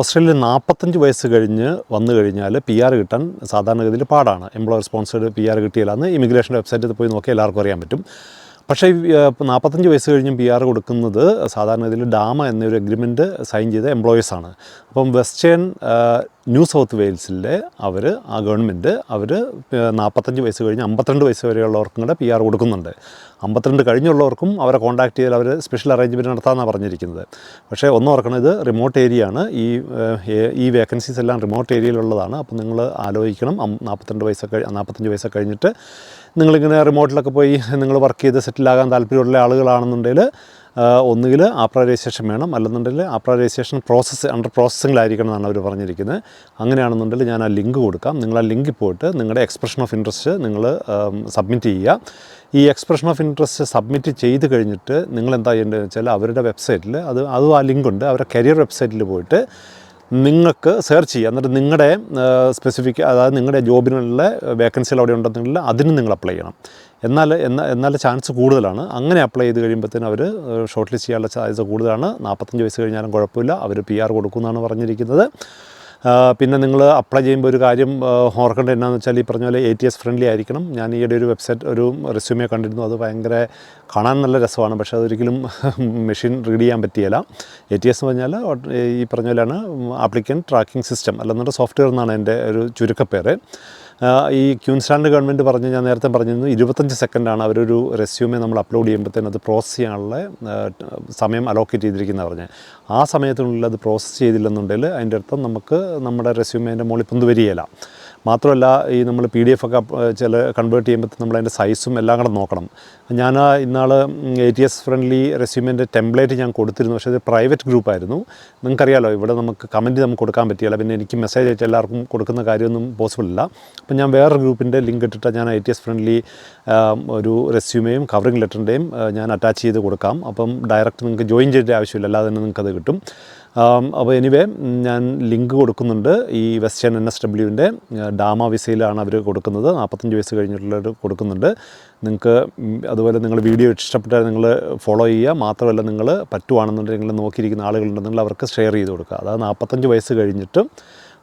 ഓസ്ട്രേലിയയിൽ നാൽപ്പത്തഞ്ച് വയസ്സ് കഴിഞ്ഞ് വന്നു കഴിഞ്ഞാൽ പി ആർ കിട്ടാൻ സാധാരണഗതിയിൽ പാടാണ്. എംപ്ലോയർ സ്പോൺസേഡ് പി ആർ കിട്ടിയില്ലാന്ന് ഇമിഗ്രേഷൻ വെബ്സൈറ്റിൽ പോയി നോക്കി എല്ലാവർക്കും അറിയാൻ പറ്റും. പക്ഷേ നാൽപ്പത്തഞ്ച് വയസ്സ് കഴിഞ്ഞും പി ആർ കൊടുക്കുന്നത് സാധാരണഗതിയിൽ ഡാമ എന്നൊരു എഗ്രിമെന്റ് സൈൻ ചെയ്ത എംപ്ലോയീസാണ് അപ്പം വെസ്റ്റേൺ ന്യൂ സൗത്ത് വെയിൽസിലെ അവർ ആ ഗവൺമെന്റ് അവർ നാൽപ്പത്തഞ്ച് വയസ്സ് കഴിഞ്ഞ് അമ്പത്തിരണ്ട് വയസ്സ് വരെയുള്ളവർക്കും കൂടെ പി ആർ കൊടുക്കുന്നുണ്ട്. അമ്പത്തിരണ്ട് കഴിഞ്ഞുള്ളവർക്കും അവരെ കോൺടാക്ട് ചെയ്താൽ അവർ സ്പെഷ്യൽ അറേഞ്ച്മെന്റ് നടത്താമെന്നാണ് പറഞ്ഞിരിക്കുന്നത്. പക്ഷേ ഒന്ന് ഓർക്കണം ഇത് റിമോട്ട് ഏരിയ ആണ്. ഈ ഈ വേക്കൻസീസ് എല്ലാം റിമോട്ട് ഏരിയയിലുള്ളതാണ് അപ്പം നിങ്ങൾ ആലോചിക്കണം നാൽപ്പത്തിരണ്ട് വയസ്സൊക്കെ നാൽപ്പത്തഞ്ച് വയസ്സൊക്കെ കഴിഞ്ഞിട്ട് നിങ്ങളിങ്ങനെ റിമോട്ടിലൊക്കെ പോയി നിങ്ങൾ വർക്ക് ചെയ്ത് സെറ്റിലാകാൻ താല്പര്യമുള്ള ആളുകളാണെന്നുണ്ടെങ്കിൽ ഒന്നുകിൽ ആപ്ര രജിസ്ട്രേഷൻ വേണം. അല്ലെന്നുണ്ടെങ്കിൽ ആപ്ര രജിസ്ട്രേഷൻ പ്രോസസ്സ് അണ്ടർ പ്രോസസ്സിങ്ങിലായിരിക്കണം എന്നാണ് അവർ പറഞ്ഞിരിക്കുന്നത്. അങ്ങനെയാണെന്നുണ്ടെങ്കിൽ ഞാൻ ആ ലിങ്ക് കൊടുക്കാം. നിങ്ങൾ ആ ലിങ്കിൽ പോയിട്ട് നിങ്ങളുടെ എക്സ്പ്രഷൻ ഓഫ് ഇൻട്രസ്റ്റ് നിങ്ങൾ സബ്മിറ്റ് ചെയ്യുക. ഈ എക്സ്പ്രഷൻ ഓഫ് ഇൻട്രസ്റ്റ് സബ്മിറ്റ് ചെയ്ത് കഴിഞ്ഞിട്ട് നിങ്ങൾ എന്താ ചെയ്യേണ്ടതെന്ന് വെച്ചാൽ അവരുടെ വെബ്സൈറ്റിൽ അത് അതും ആ ലിങ്ക് ഉണ്ട് അവരുടെ കരിയർ വെബ്സൈറ്റിൽ പോയിട്ട് നിങ്ങൾക്ക് സെർച്ച് ചെയ്യുക. എന്നിട്ട് നിങ്ങളുടെ സ്പെസിഫിക് അതായത് നിങ്ങളുടെ ജോബിനുള്ള വേക്കൻസികൾ അവിടെ ഉണ്ടെന്നുണ്ടെങ്കിൽ അതിന് നിങ്ങൾ അപ്ലൈ ചെയ്യണം. എന്നാൽ എന്നാൽ എന്നാൽ ചാൻസ് കൂടുതലാണ്. അങ്ങനെ അപ്ലൈ ചെയ്ത് കഴിയുമ്പോഴത്തേനും അവർ ഷോർട്ട് ലിസ്റ്റ് ചെയ്യാനുള്ള ചാൻസ് കൂടുതലാണ്. നാൽപ്പത്തഞ്ച് വയസ്സ് കഴിഞ്ഞാലും കുഴപ്പമില്ല. അവർ പി ആർ കൊടുക്കുമെന്നാണ് പറഞ്ഞിരിക്കുന്നത്. പിന്നെ നിങ്ങൾ അപ്ലൈ ചെയ്യുമ്പോൾ ഒരു കാര്യം ഓർക്കേണ്ട ഓർക്കേണ്ടത് എന്നാന്ന് വെച്ചാൽ ഈ പറഞ്ഞ പോലെ എ ടി എസ് ഫ്രണ്ട്ലി ആയിരിക്കണം. ഞാൻ ഈയിടെ ഒരു വെബ്സൈറ്റ് ഒരു റെസ്യൂമേ കണ്ടിരുന്നു. അത് ഭയങ്കര കാണാൻ നല്ല രസമാണ്. പക്ഷേ അതൊരിക്കലും മെഷീൻ റീഡ് ചെയ്യാൻ പറ്റിയല്ല എ ടി എസ് എന്ന് പറഞ്ഞാൽ ഈ പറഞ്ഞ പോലെയാണ് ആപ്ലിക്കൻ ട്രാക്കിംഗ് സിസ്റ്റം അല്ലെന്നുണ്ട് സോഫ്റ്റ്വെയർ എന്നാണ് എന്റെ ഒരു ചുരുക്കപ്പേര്. ഈ ക്യൂൻസ്റ്റാൻഡ് ഗവൺമെന്റ് പറഞ്ഞ് ഞാൻ നേരത്തെ പറഞ്ഞിരുന്നു ഇരുപത്തഞ്ച് സെക്കൻഡാണ് അവരൊരു റെസ്യൂമേ നമ്മൾ അപ്ലോഡ് ചെയ്യുമ്പോഴത്തേന് അത് പ്രോസസ്സ് ചെയ്യാനുള്ള സമയം അലോക്കേറ്റ് ചെയ്തിരിക്കുന്നത് പറഞ്ഞ്. ആ സമയത്തിനുള്ളിൽ അത് പ്രോസസ്സ് ചെയ്തില്ലെന്നുണ്ടെങ്കിൽ അതിന്റെ അർത്ഥം നമുക്ക് നമ്മുടെ റെസ്യൂമേന്റെ മുകളിൽ പൊന്ത് വരികയില്ല മാത്രമല്ല ഈ നമ്മൾ പി ഡി എഫ് ഒക്കെ ചില കൺവേർട്ട് ചെയ്യുമ്പോൾ നമ്മൾ അതിന്റെ സൈസും എല്ലാം കൂടെ നോക്കണം. ഞാൻ ഇന്നാൾ എ ടി എസ് ഫ്രണ്ട്ലി റെസ്യൂമിന്റെ ടെംപ്ലേറ്റ് ഞാൻ കൊടുത്തിരുന്നു. പക്ഷേ ഇത് പ്രൈവറ്റ് ഗ്രൂപ്പായിരുന്നു നിങ്ങൾക്കറിയാലോ ഇവിടെ നമുക്ക് കമന്റ് നമുക്ക് കൊടുക്കാൻ പറ്റിയില്ല. പിന്നെ എനിക്ക് മെസ്സേജ് അയച്ച് എല്ലാവർക്കും കൊടുക്കുന്ന കാര്യമൊന്നും പോസിബിൾ അല്ല അപ്പം ഞാൻ വേറെ ഗ്രൂപ്പിന്റെ ലിങ്ക് ഇട്ടിട്ട് ഞാൻ എ ടി എസ് ഫ്രണ്ട്ലി ഒരു റെസ്യൂമേയും കവറിംഗ് ലെറ്ററിന്റെയും ഞാൻ അറ്റാച്ച് ചെയ്ത് കൊടുക്കാം. അപ്പം ഡയറക്റ്റ് നിങ്ങൾക്ക് ജോയിൻ ചെയ്യേണ്ട ആവശ്യമില്ല. അല്ലാതെ തന്നെ നിങ്ങൾക്കത് കിട്ടും. അപ്പോൾ എനിവേ ഞാൻ ലിങ്ക് കൊടുക്കുന്നുണ്ട്. ഈ വെസ്റ്റേൺ എൻ എസ് ഡബ്ല്യുവിന്റെ ഡാമ വിസയിലാണ് അവർ കൊടുക്കുന്നത്. നാൽപ്പത്തഞ്ച് വയസ്സ് കഴിഞ്ഞിട്ടുള്ളവർ കൊടുക്കുന്നുണ്ട്. നിങ്ങൾക്ക് അതുപോലെ നിങ്ങൾ വീഡിയോ ഇഷ്ടപ്പെട്ടാൽ നിങ്ങൾ ഫോളോ ചെയ്യുക. മാത്രമല്ല നിങ്ങൾ പറ്റുവാണെന്നുണ്ടെങ്കിൽ നോക്കിയിരിക്കുന്ന ആളുകളുണ്ടെങ്കിൽ അവർക്ക് ഷെയർ ചെയ്ത് കൊടുക്കുക. അതായത് നാൽപ്പത്തഞ്ച് വയസ്സ് കഴിഞ്ഞിട്ടും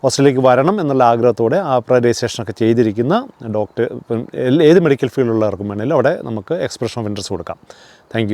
ഹോസ്റ്റലിലേക്ക് വരണം എന്നുള്ള ആഗ്രഹത്തോടെ ആ രജിസ്ട്രേഷനൊക്കെ ചെയ്തിരിക്കുന്ന ഡോക്ടർ ഏത് മെഡിക്കൽ ഫീൽഡിലുള്ളവർക്കും വേണമെങ്കിലും അവിടെ നമുക്ക് എക്സ്പ്രഷൻ ഓഫ് ഇൻട്രസ്റ്റ് കൊടുക്കാം. താങ്ക്